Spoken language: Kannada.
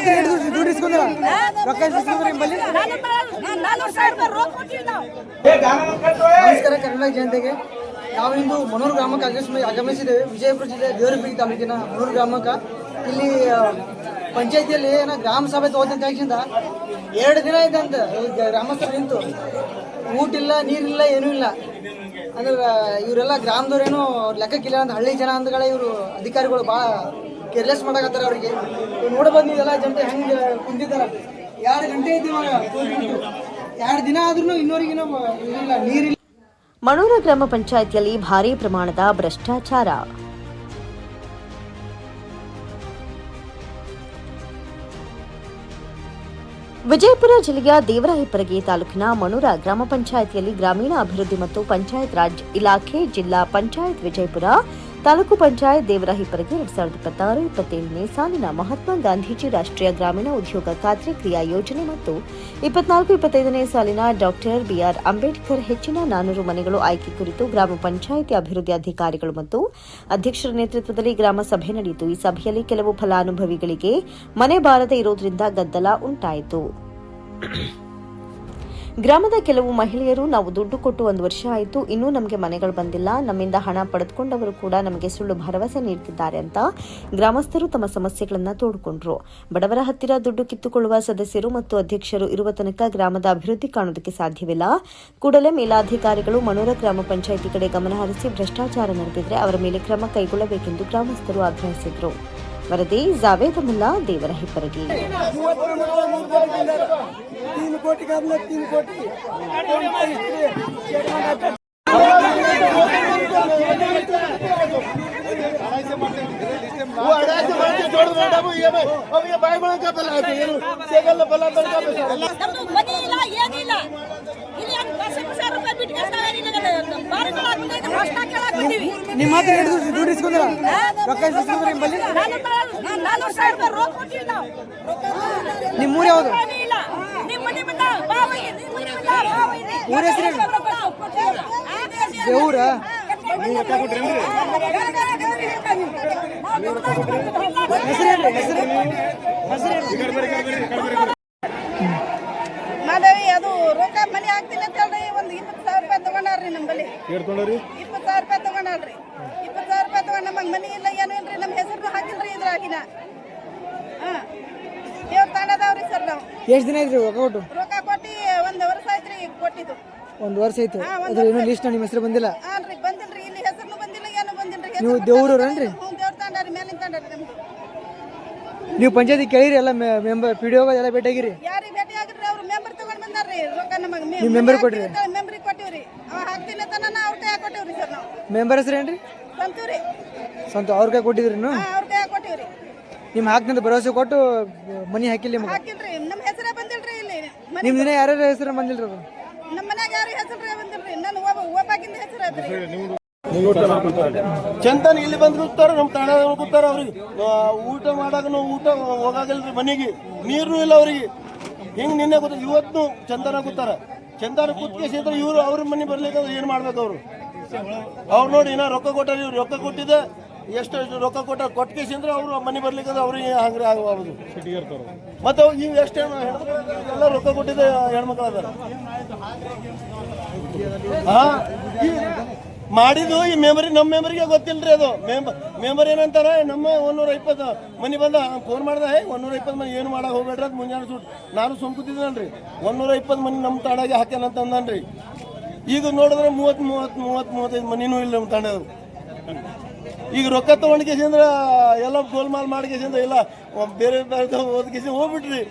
ಮಾತ್ರ ಹಿಡಿದು ದುಡ್ಡು ಇಸ್ಕೊಂಡ್ರ ರೊಕ್ಕ ಇಸ್ಕೊಂಡ್ರ ನಿಮ್ಮಲ್ಲಿ ನಮಸ್ಕಾರ ಕರ್ನಾಟಕ ಜನತೆಗೆ ನಾವು ಇಂದು ಮನೂರು ಗ್ರಾಮಕ್ಕೆ ಆಗಮಿಸಿ ಆಗಮಿಸಿದ್ದೇವೆ. ವಿಜಯಪುರ ಜಿಲ್ಲೆ ದೇವರಬೀಡಿ ತಾಲೂಕಿನ ಮನೂರು ಗ್ರಾಮಕ್ಕೆ. ಇಲ್ಲಿ ಪಂಚಾಯತಿಯಲ್ಲಿ ಏನೋ ಗ್ರಾಮ ಸಭೆ ತಗೋತಂತ ತಕ್ಷಣ ಎರಡು ದಿನ ಇದ್ದಂತ ಗ್ರಾಮಸ್ಥರು ನಿಂತು. ಊಟ ಇಲ್ಲ ನೀರಿಲ್ಲ ಏನೂ ಇಲ್ಲ. ಅಂದ್ರೆ ಇವರೆಲ್ಲ ಗ್ರಾಮದವ್ರೇನು ಲೆಕ್ಕಕ್ಕಿಲ್ಲ. ಅಂತ ಹಳ್ಳಿ ಜನ ಅಂದಗಳೇ ಇವರು ಅಧಿಕಾರಿಗಳು ಭಾಳ ಕೇರ್ಲೆಸ್ ಮಾಡಕತ್ತಾರ ಅವ್ರಿಗೆ. ನೋಡ್ಬೋದು ನೀವೆಲ್ಲ ಜನತೆ ಹೆಂಗೆ ಕುಂತಿದ್ದಾರ ಎರಡು ಗಂಟೆ ಇದ್ದೀವಿ ಎರಡು ದಿನ ಆದ್ರೂ ಇನ್ನೋರಿಗಿನ ಇದಿಲ್ಲ, ನೀರಿಲ್ಲ. ಮಣೂರ ಗ್ರಾಮ ಪಂಚಾಯಿತಿಯಲ್ಲಿ ಭಾರೀ ಪ್ರಮಾಣದ ಭ್ರಷ್ಟಾಚಾರ. ವಿಜಯಪುರ ಜಿಲ್ಲೆಯ ದೇವರಾಯಪರಗಿ ತಾಲೂಕಿನ ಮಣೂರ ಗ್ರಾಮ ಪಂಚಾಯಿತಿಯಲ್ಲಿ ಗ್ರಾಮೀಣ ಅಭಿವೃದ್ಧಿ ಮತ್ತು ಪಂಚಾಯತ್ ರಾಜ್ ಇಲಾಖೆ ಜಿಲ್ಲಾ ಪಂಚಾಯತ್ ವಿಜಯಪುರ ತಾಲೂಕು ಪಂಚಾಯತ್ ದೇವರಾಹಿಪರಗಿ ಎರಡ್ ಸಾವಿರದ ಇಪ್ಪತ್ತಾರು, ಇಪ್ಪತ್ತೇಳನೇ ಸಾಲಿನ ಮಹಾತ್ಮ ಗಾಂಧೀಜಿ ರಾಷ್ಟ್ರೀಯ ಗ್ರಾಮೀಣ ಉದ್ಯೋಗ ಖಾತ್ರಿ ಕ್ರಿಯಾ ಯೋಜನೆ ಮತ್ತು ಇಪ್ಪತ್ನಾಲ್ಕು, ಇಪ್ಪತ್ತೈದನೇ ಸಾಲಿನ ಡಾಕ್ಟರ್ ಬಿಆರ್ ಅಂಬೇಡ್ಕರ್ ಹೆಚ್ಚಿನ ನಾನೂರು ಮನೆಗಳು ಆಯ್ಕೆ ಕುರಿತು ಗ್ರಾಮ ಪಂಚಾಯಿತಿ ಅಭಿವೃದ್ಧಿ ಅಧಿಕಾರಿಗಳು ಮತ್ತು ಅಧ್ಯಕ್ಷರ ನೇತೃತ್ವದಲ್ಲಿ ಗ್ರಾಮ ಸಭೆ ನಡೆಯಿತು. ಈ ಸಭೆಯಲ್ಲಿ ಕೆಲವು ಫಲಾನುಭವಿಗಳಿಗೆ ಮನೆ ಬಾರದೆ ಇರುವುದರಿಂದ ಗದ್ದಲ ಉಂಟಾಯಿತು. ಗ್ರಾಮದ ಕೆಲವು ಮಹಿಳೆಯರು ನಾವು ದುಡ್ಡು ಕೊಟ್ಟು ಒಂದು ವರ್ಷ ಆಯಿತು, ಇನ್ನೂ ನಮಗೆ ಮನೆಗಳು ಬಂದಿಲ್ಲ. ನಮ್ಮಿಂದ ಹಣ ಪಡೆದುಕೊಂಡವರು ಕೂಡ ನಮಗೆ ಸುಳ್ಳು ಭರವಸೆ ನೀಡುತ್ತಿದ್ದಾರೆ ಅಂತ ಗ್ರಾಮಸ್ಥರು ತಮ್ಮ ಸಮಸ್ಯೆಗಳನ್ನು ತೋಡಿಕೊಂಡ್ರು. ಬಡವರ ಹತ್ತಿರ ದುಡ್ಡು ಕಿತ್ತುಕೊಳ್ಳುವ ಸದಸ್ಯರು ಮತ್ತು ಅಧ್ಯಕ್ಷರು ಇರುವ ತನಕ ಗ್ರಾಮದ ಅಭಿವೃದ್ಧಿ ಕಾಣುವುದಕ್ಕೆ ಸಾಧ್ಯವಿಲ್ಲ. ಕೂಡಲೇ ಮೇಲಾಧಿಕಾರಿಗಳು ಮನೋರ ಗ್ರಾಮ ಪಂಚಾಯಿತಿ ಕಡೆ ಗಮನ ಹರಿಸಿ ಭ್ರಷ್ಟಾಚಾರ ನಡೆದಿದ್ರೆ ಅವರ ಮೇಲೆ ಕ್ರಮ ಕೈಗೊಳ್ಳಬೇಕೆಂದು ಗ್ರಾಮಸ್ಥರು ಆಗ್ರಹಿಸಿದರು. ವರದಿ ಜಾವೇದ್ ಮುಲ್ಲಾ ದೇವರ ಹಿಪ್ಪರಗಿ ನಿಮ್ಮ ಹತ್ರ ಹಿಡಿದು ದುಡ್ಡು ರೊಕ್ಕ ಇಸ್ಕೊಂಡ್ರ ನಿಮ್ಮಲ್ಲಿ? ನಿಮ್ಮ ಊರು ಊರ ಹೆಸರು ದೇವ್ರ ಹೆಸರೇನ್ರಿ ಹೆಸರು ಹೆಸರೇನು ಮಾಧವಿ ಅದು ರೊಕ್ಕ ಮನೆ ಹಾಕ್ತೀನಿ ಅಂತ ಹೇಳ್ರಿ ಒಂದು ಇಪ್ಪತ್ತು ಸಾವಿರ ರೂಪಾಯಿ ತಗೊಂಡಾರ್ರಿ ನಮ್ಮಲ್ಲಿ ಇಪ್ಪತ್ತು ಸಾವಿರ ರೂಪಾಯಿ ತಗೊಂಡಾಳ್ರಿ. ಇಪ್ಪತ್ತು ಸಾವಿರ ರೂಪಾಯಿ ತಗೊಂಡ್ ನಮಗೆ ಮನೆ ಇಲ್ಲ ಏನು ಇಲ್ರಿ ನಮ್ಮ ಹೆಸರು ಹಾಕಿಲ್ರಿ ಇದ್ರಾಗಿನ. ಹಾಂ. ದೇವ್ರ ತಾಂಡದವ್ರಿ ಸರ್ ನಾವು. ಎಷ್ಟು ದಿನ ಐತ್ರಿ ರೊಕ್ಕ ಕೊಟ್ಟು? ರೊಕ್ಕ ಕೊಟ್ಟು ಒಂದು ವರ್ಷ ಆಯ್ತು ರೀ ಕೊಟ್ಟಿದ್ದು. ಒಂದು ವರ್ಷ ಆಯ್ತು. ಅದ್ರ ಏನೋ ಲಿಸ್ಟ್ ನಿಮ್ಮ ಹೆಸರು ಬಂದಿಲ್ಲ. ಹಾನ್ರಿ ಬಂದಿಲ್ರಿ ಇಲ್ಲಿ ಹೆಸರು ಬಂದಿಲ್ಲ ಏನು ಬಂದಿಲ್ರಿ. ನೀವು ದೇವ್ರವ್ರೇನ್ರಿ? ಹ್ಞೂ ದೇವ್ರ ತಾಂಡಾರಿ ಮೇಲಿನ ತಾಂಡಾರಿ ನಮ್ದು. ನೀವು ಪಂಚಾಯತಿ ಕೇಳಿರಿ ಎಲ್ಲ ಮೆಂಬರ್ ಪಿ ಡಿ ಎಲ್ಲ ಭೇಟಿಯಾಗಿರಿ. ಯಾರಿಗೆ ಭೇಟಿ ಆಗಿರ್ರಿ ಅವ್ರು ಮೆಂಬರ್ ತಗೊಂಡ್ ಬಂದಾರ್ರಿ ರೊಕ್ಕ ನಮಗೆ. ನೀವು member ಕೊಟ್ರಿ? ಮೆಂಬರಿಗೆ ಕೊಟ್ಟಿವ್ರಿ ಅವ ಹಾಕ್ತಿಲ್ಲ ತನ ಅವ್ರ ಕೈ ಕೊಟ್ಟಿವ್ರಿ ಸರ್ ನಾವು ಮೆಂಬರ್ ಹೆಸರೇನ್ರಿ ಸಂತೂರಿ ಸ್ವಂತ ಅವ್ರ ಕೈ ಕೊಟ್ಟಿದ್ರಿ ನಿಮ್ ಅವ್ರ ಕೈ ಕೊಟ್ಟಿವ್ರಿ. ನಿಮ್ಮ ಹಾಕ್ತಂತ ಭರವಸೆ ಕೊಟ್ಟು ಮನಿ ಹಾಕಿಲ್ಲ ನಿಮ್ಗೆ? ಹಾಕಿಲ್ರಿ ನಮ್ಮ ಹೆಸರೇ ಬಂದಿಲ್ರಿ ಇಲ್ಲಿ. ಮನೆ ನಿಮ್ಮ ದಿನ ಯಾರ್ಯಾರ ಹೆಸರು ಬಂದಿಲ್ರಿ ಅದು? ನಮ್ಮ ಮನ್ಯಾಗ ಯಾರು ಹೆಸರು ಬಂದಿಲ್ರಿ? ನನ್ನ ಒಬ್ಬ ಒಬ್ಬಾಕಿಂದ ಹೆಸರು ಐತ್ರಿ. ಚಂದನ್ ಇಲ್ಲಿ ಬಂದ್ರು ಕೂತಾರ ನಮ್ಮ ತಾಣ ಕೂತಾರ ಅವ್ರಿಗೆ. ಆ, ಊಟ ಮಾಡಾಗ ಊಟ ಹೋಗಾಗಿಲ್ರಿ ಮನೆಗೆ. ನೀರು ಇಲ್ಲ ಅವ್ರಿಗೆ. ಹಿಂಗ್ ನಿನ್ನೆ ಗೊತ್ತ ಇವತ್ತು ಚಂದನ ಕೂತಾರ. ಚಂದನ ಕೂತ್ಕೇಸಿದ್ರೆ ಇವ್ರು ಅವ್ರ ಮನೆ ಬರ್ಲಿಕ್ಕೆ ಏನ್ ಮಾಡ್ಬೇಕು ಅವ್ರು? ಅವ್ರು ನೋಡಿ ಇನ್ನ ರೊಕ್ಕ ಕೊಟ್ಟಾರ ಇವ್ರು ರೊಕ್ಕ ಕೊಟ್ಟಿದ್ದೆ, ಎಷ್ಟು ರೊಕ್ಕ ಕೊಟ್ಟ ಕೊಟ್ಟಿಸಿ ಕೊಟ್ಕೇಸಿಂದ್ರೆ ಅವ್ರು ಮನೆ ಬರ್ಲಿಕ್ಕೆ ಅವ್ರಿಗೆ ಹಂಗ್ರೆ ಆಗಬಾರ್ದು ಮತ್ತೆ ಇವ್ ಎಷ್ಟು ಎಲ್ಲ ರೊಕ್ಕ ಕೊಟ್ಟಿದ್ದೆ ಹೆಣ್ಮಕ್ಳು ಅದಾರ ಹಾ ಮಾಡಿದ್ದು ಈ ಮೆಮರಿ ನಮ್ಮ ಮೆಮರಿಗೆ ಗೊತ್ತಿಲ್ರಿ ಅದು. ಮೆಂಬರ್ ಮೆಂಬರ್ ಏನಂತಾರೆ, ನಮ್ಮ ಒಂದೂರ ಇಪ್ಪತ್ತು ಮನೆ ಬಂದ ಫೋನ್ ಮಾಡ್ದೆ ಹೇ ಒಂದೂರ ಇಪ್ಪತ್ತು ಮನೆ ಏನು ಮಾಡಕ್ಕೆ ಹೋಗ್ಬೇಡ್ರಿ ಅಂತ ಮುಂಜಾನೆ ಸುಟ್ಟು ನಾನು ಸುಮ್ಕುತ್ತಿದ್ದೇನೆ ರೀ ಒಂದೂರ ಇಪ್ಪತ್ತು ಮನೆ ನಮ್ಮ ತಾಡಾಗೆ ಹಾಕ್ಯಾನಂತ ಅಂದನ್ರಿ. ಈಗ ನೋಡಿದ್ರೆ ಮೂವತ್ತು ಮೂವತ್ತು ಮೂವತ್ತು, ಮೂವತ್ತೈದು ಮನಿನೂ ಇಲ್ಲ ನಮ್ಮ ಈಗ ರೊಕ್ಕ ತಗೊಂಡ್ಕೇಸಿಂದ್ರ ಎಲ್ಲ ಗೋಲ್ಮಾಲ್ ಮಾಡ್ಕೇಸಿಂದ್ರ ಇಲ್ಲ ಬೇರೆ ಬೇರೆ ಓದ್ಕೇಸಿ ಹೋಗ್ಬಿಟ್ರಿ.